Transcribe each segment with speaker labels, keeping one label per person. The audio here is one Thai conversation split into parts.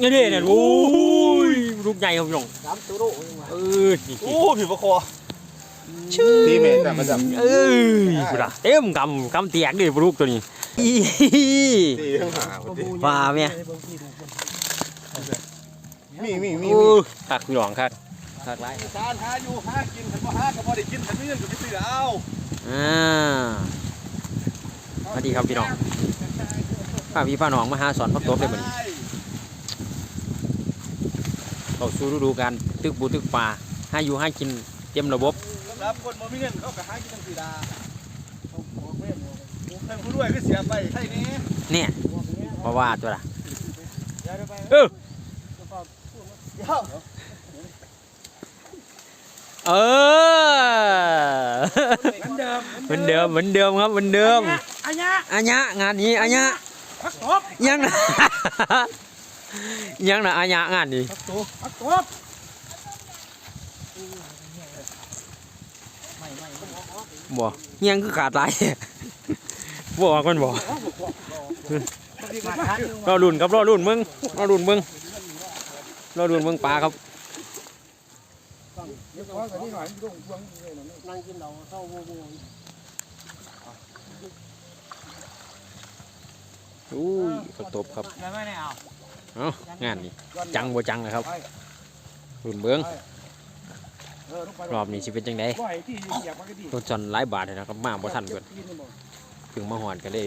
Speaker 1: นี่ดิเนี่ยโอ้ยลูกใหญ่ครับพี่น้อง
Speaker 2: สามตัวโลยังไง
Speaker 1: เออนี่
Speaker 3: โอ้ผิวประคอ
Speaker 4: ตีเมตรประจ
Speaker 1: เออกูด่าเต็มกำกำเตียกดิลูกตัวนี้อีำ
Speaker 4: ตีทั้งหาคนตี
Speaker 1: ว่าแม่
Speaker 4: มีมีมี
Speaker 1: โอ้คักพี่น้องคักคักไร
Speaker 3: การหาอยู่หากินขันบ่หาก็บ่ได้กินขันมีเงินก็ไปซื้อเอา
Speaker 1: อ่าสวัสดีครับพี่น้องป้าพี่ป้าน้องมาหาสอนพักตบเลยมัน เข้าสู่ฤดูกาลตึกบูตึกป่าให้อยู่ให้กินเต็มระบบ
Speaker 3: สำหรับคนบ่มีเงินเขาก็หากินจังซี่ล่ะเงินผู้รวยก็เสียไปใช่นี้
Speaker 1: เนี่ยเพราะว่าตัวละ
Speaker 3: อย่าได้ไป
Speaker 1: เออ
Speaker 3: เดี๋ยว
Speaker 1: เออ
Speaker 2: เหมือนเดิม
Speaker 1: เหมือนเดิมเหมือนเดิมครับเหมือนเดิม
Speaker 2: อันเนี้ย
Speaker 1: อันยะงานนี้อันยะ
Speaker 2: พักตบ
Speaker 1: ยังนะ ยังนะอันยะงานนี้
Speaker 2: พักตบพักตบไม่ไม่ไม่
Speaker 1: บ่ยังคือขาดหลายบ่ออกมันบ่
Speaker 2: มาทัน
Speaker 1: รอรุ่นครับรอรุ่นมึงรอรุ่นมึงรอรุ่นมึงปลาครับ
Speaker 2: นั่งกินเราเศร้าโว้โว้
Speaker 1: อู้ยฝนตบครับ
Speaker 2: แล้วไม่ได้ เอา
Speaker 1: เอ้างานนี้จังบ่จังนะครับรุ่นเบิ้งรอบนี้สิเป็นจังได
Speaker 2: บ่อยที่อยากมากระดิ่ง
Speaker 1: ต้นจอนหลายบาทเลยนะครับมาบ่ทันเพิ่นถึงมาหอนกันเลย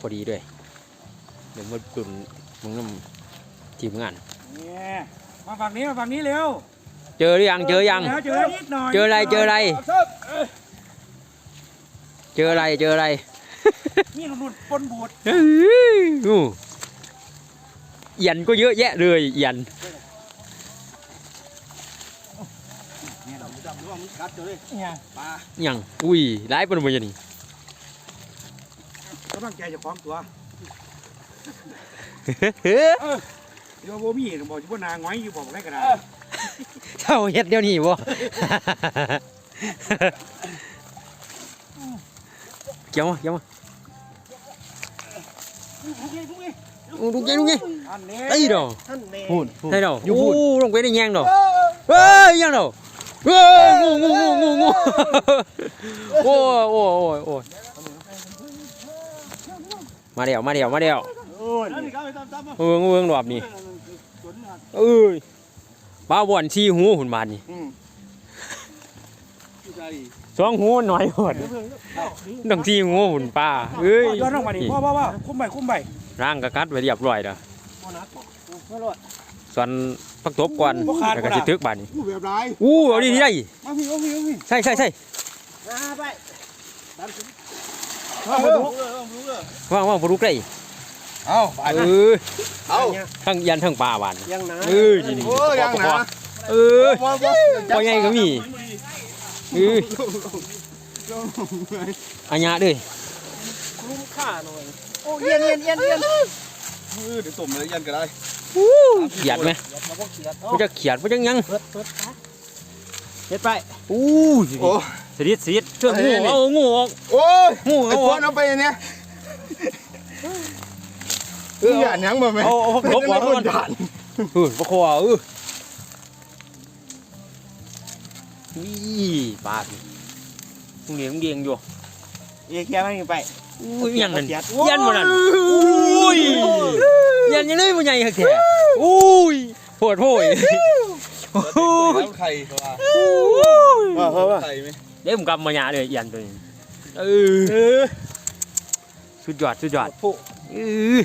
Speaker 1: พอดีด้วยเดี๋ยวมารุ่นมึงนำทีมงาน
Speaker 2: เนี่ยมาฝั่งนี้มาฝั่งนี้เร็ว
Speaker 1: เจอหรือยังเจอยัง
Speaker 2: เจอนิดหน่อย
Speaker 1: เจออะไรเจออะไรเจออะไรเจออะไร
Speaker 2: นี่หลุดปนบูด
Speaker 1: เฮ้ยอู้เอียันก็เยอะแยะเลยเอียัน
Speaker 3: เนี่ยเราจำว่ามันกัดเจอเลย
Speaker 2: เนี่ย
Speaker 3: ปลา
Speaker 1: ยังอุ้ยหลายปนบ่ยันนี่
Speaker 2: กำลังใจจะพร้อมตัว
Speaker 1: เฮ้ย
Speaker 2: เดี๋ยวโบมีบอกว่านาง้อยอยู่บอกได้กระดาษ
Speaker 1: เท่าเฮ็ดเดี๋ยวนี้บ่เกี่ยวมาเกี่ยวมา อู้ลูกใหญ่ลูกใหญ่
Speaker 2: อันนี้
Speaker 1: ไอ้ดอก
Speaker 2: ท่านเน่
Speaker 4: พูด
Speaker 1: ไอ้ดอกโอ้ลงไปได้แยงดอกเฮ้ยยังดอกเฮ้ยงูงูงูงูงูโอ้ยโอ้ยโอ้ยโอ้ยมาเดี๋ยวมาเดี๋ยวมาเดี๋ยว
Speaker 2: โอ้ย
Speaker 3: แล้วนี่เขาไปตามๆมา
Speaker 1: เอิงเอิงรอบนี้
Speaker 3: สวนน่ะ
Speaker 1: เอ้ยปลาบ่อนชีหูหุ่นบานนี่
Speaker 3: ผู้ชาย
Speaker 1: สองหูหน่อยหดดังชีหูหุ่นปลาเอ้ย
Speaker 2: ย้อนลงมาดิพ่อพ่อพ่อคุ้มใบคุ้มใบ
Speaker 1: ร่างกระกัดไว้เรียบร้อยแล้ว
Speaker 2: โมนัสไม่รอด
Speaker 1: ส่วนพักตบก่อน
Speaker 2: บ่ขาด
Speaker 1: แล้วก็
Speaker 2: บ่
Speaker 1: สิ
Speaker 2: ล่ะ
Speaker 1: ทึกบานนี่
Speaker 3: ผู้แบบไร
Speaker 1: อู้เอาดีที่ได้
Speaker 3: มาพี่มาพี่มาพี่
Speaker 1: ใช่ใช่ใช่
Speaker 2: มาไป
Speaker 3: เออเออรู้เลย
Speaker 1: ว่างว่างปลุกได้
Speaker 4: เอาไป
Speaker 1: เออ
Speaker 4: เอา
Speaker 1: ทั้งยันทั้งปลาบาน
Speaker 2: ยังนะ
Speaker 1: เออนี่นี่
Speaker 4: โอ้ยยังนะ
Speaker 1: เออ
Speaker 4: บ่บ่
Speaker 1: พอใหญ่ก็มีเอออันยะเด้ย
Speaker 2: ลุ้มข่าหน่อยโอ้เย็นเย็นเย็นเย็น
Speaker 3: เออเดี๋ยวตุ่มเลยยันก็ได้
Speaker 1: เขียดไหม
Speaker 2: อย่ามาบอกเขียด
Speaker 1: มันจะเขียดมันจะยัง
Speaker 2: เปิดเปิดเฮ็ดไป
Speaker 1: อู้
Speaker 4: โอ้
Speaker 1: สดิดสดิดเชื่องูเอางูออก
Speaker 4: โอ้ย
Speaker 1: งู
Speaker 4: ไอ้
Speaker 1: เอา
Speaker 4: พ
Speaker 1: อ
Speaker 4: ว
Speaker 1: อก
Speaker 4: กเอาไปเนี่ยเอออย่าหยังบ่แม่
Speaker 1: เอาเอาพักตบก่อน
Speaker 4: เป็นคนด่าน
Speaker 1: เออปลาคอเออนี่ปลาพี่ตรงนี้มันเดียงอยู่
Speaker 2: เยี่ยเขียดมันไป
Speaker 1: อุ้ยยังนั่น
Speaker 2: เขียด
Speaker 1: ยันมันนั่นอุ้ยยันยังเลยมันใหญ่แท้อุ้ยโหดโหยโอ้ย
Speaker 3: น้ำไข่เขาว่า
Speaker 4: ว่าเขาว่า
Speaker 3: ไข่ไหม
Speaker 1: เดี๋ยวผมกำมาหยาเลยยันตัวนี้เออสุดยอดสุดยอด
Speaker 2: ผู้
Speaker 1: เออ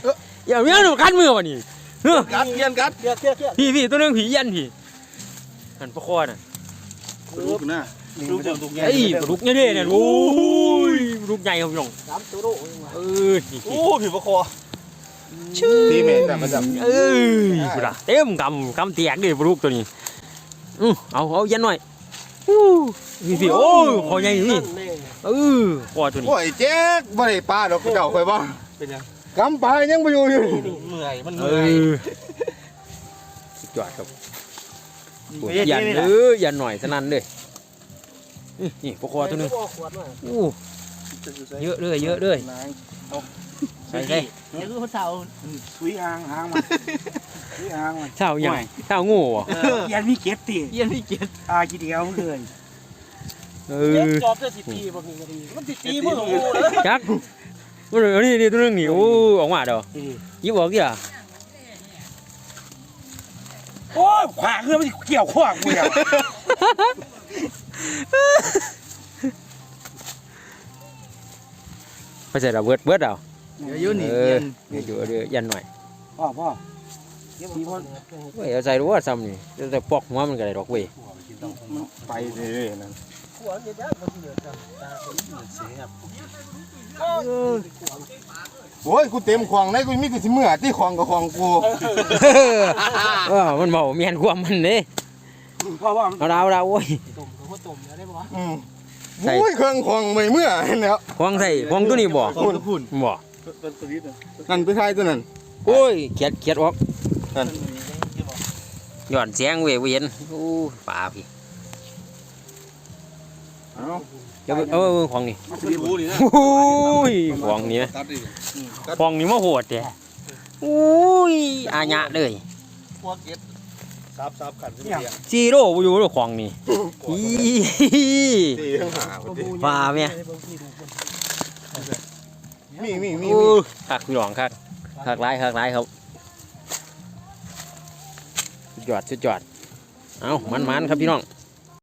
Speaker 1: อย่าเมียหนูกันมือวะนี่เฮ้อ
Speaker 3: กัดยันกัด
Speaker 2: เขียดเขียดเขียด
Speaker 1: พี่พี่ตัวนึงผียันพี่หันปลาคอน่ะ
Speaker 3: ลูกนะ ลูกเจ้าลูกใหญ่
Speaker 1: ไอ้ปลาดุกเนี่ยเนี่ยโอ้ยปลาดุกใหญ่ครับพี่น้อง
Speaker 2: สามตัวโลยังไง
Speaker 1: เออนี่
Speaker 3: โอ้ผิวประคอ
Speaker 4: ตีเมตรประจำ
Speaker 1: เออกูด่าเต็มกำกำเตียกดิปลาดุกตัวนี้อือเอาเอายันหน่อยอู้พี่พี่โอ้ยคอใหญ่อยู่นี่
Speaker 2: นั่นแน่
Speaker 1: เออคอตัวนี้
Speaker 4: โอ้ยแจ๊กบ่ได้ปลาดอกเจ้าค่อยบ่
Speaker 3: เป็นยัง
Speaker 4: กำปลายังบ่อยู่อยู่
Speaker 3: เมื่อยมัน
Speaker 1: เอ
Speaker 3: เมื่อย
Speaker 1: อสุดยอดครับโอ้ยยันเออยันหน่อยสนั่นเลย นี่นี่ปลาคอตัวนึง
Speaker 2: ขวดมา
Speaker 1: อู้เยอะเลยเยอะเลยใส่ใส่
Speaker 2: เดี๋ยวคือเขาเสา
Speaker 3: สุยหางหางมา
Speaker 2: หางมัน
Speaker 1: เช้าหยังเช้างูบ่
Speaker 2: ยันมีเก็บตี
Speaker 3: เย็นที่เกียรติ
Speaker 2: ตากี่เดียวเมื่อคืน
Speaker 1: เอ
Speaker 2: เก็บ
Speaker 1: อ
Speaker 2: จอบจะสิตีบ่มีก็ดีมันสิตีมือของกูเลย
Speaker 1: จักมันเอานี่นี่ตัวนึงนี่โอ้ออกมาเด้อยิบออกดิอะ
Speaker 2: โอ้ยขวางเงื่อนมันเกี่ยวข้อกูอะ
Speaker 1: ไปใส่ดอกเบิดเบิดเอา
Speaker 3: เดี๋ยวอยู่นี่
Speaker 1: เอ
Speaker 3: เย็
Speaker 1: อนเดี๋ยวอยู่เดี๋ยวยันหน่อย
Speaker 2: พ่อพ่อตีมัน
Speaker 1: เว้ยเอาใส่รู้ว่าซ้ำนี่แต่ปอกหัวมันก็ได้ดอกเว้ย
Speaker 4: ไปเลยนั่น
Speaker 2: ขวางเยอะๆมันเหลือกันตาคนเหลือเสียบ
Speaker 4: โอ้ยกูเต็มของเลยกูมีแต่สิเมื่อที่ของกับของกู
Speaker 1: เออมันเบาเมียนความมันเด้
Speaker 2: พ่อว่า
Speaker 1: เอาดาวดาวโอ้ย
Speaker 2: ตุ่มก็ตุ่มแล้วได้บ่
Speaker 4: อืม
Speaker 1: ใส่
Speaker 4: โอ้ยเครื่องของไม่เมื่อเห็นแล้ว
Speaker 1: ควงใส่ควงตัวนี้บ่
Speaker 4: คุณคุณ
Speaker 1: บ่
Speaker 3: ต้นสวิตนะ
Speaker 4: นั่นไปทายตัวนั้น
Speaker 1: โอ้ยเขียดเขียดออก
Speaker 4: นั่น
Speaker 1: หย่อนเสียงเว้ยบ่เห็นโอ้ป่าพี่
Speaker 4: เอ้า
Speaker 1: เดี๋ยวเอาเอาของนี่
Speaker 3: มันรู้นี่นะ
Speaker 1: โอ้ยของนี่นะ
Speaker 3: ตัดดิ
Speaker 1: ของนี่มาโหดแท้โอ้ยอาญะเลย
Speaker 3: พวกเก็ต ซับซับขันขึ้นเตียง
Speaker 1: ซีโร่บ่อยู่เด้อของนี่อี
Speaker 4: ตีทั้งหาพอดี
Speaker 1: ว่าแม่
Speaker 4: มีมีมี
Speaker 1: โอ้
Speaker 4: มี
Speaker 1: คักพี่น้องคักคักหลายคักหลายครับสุดยอดสุดยอดเอามันๆครับพี่น้อง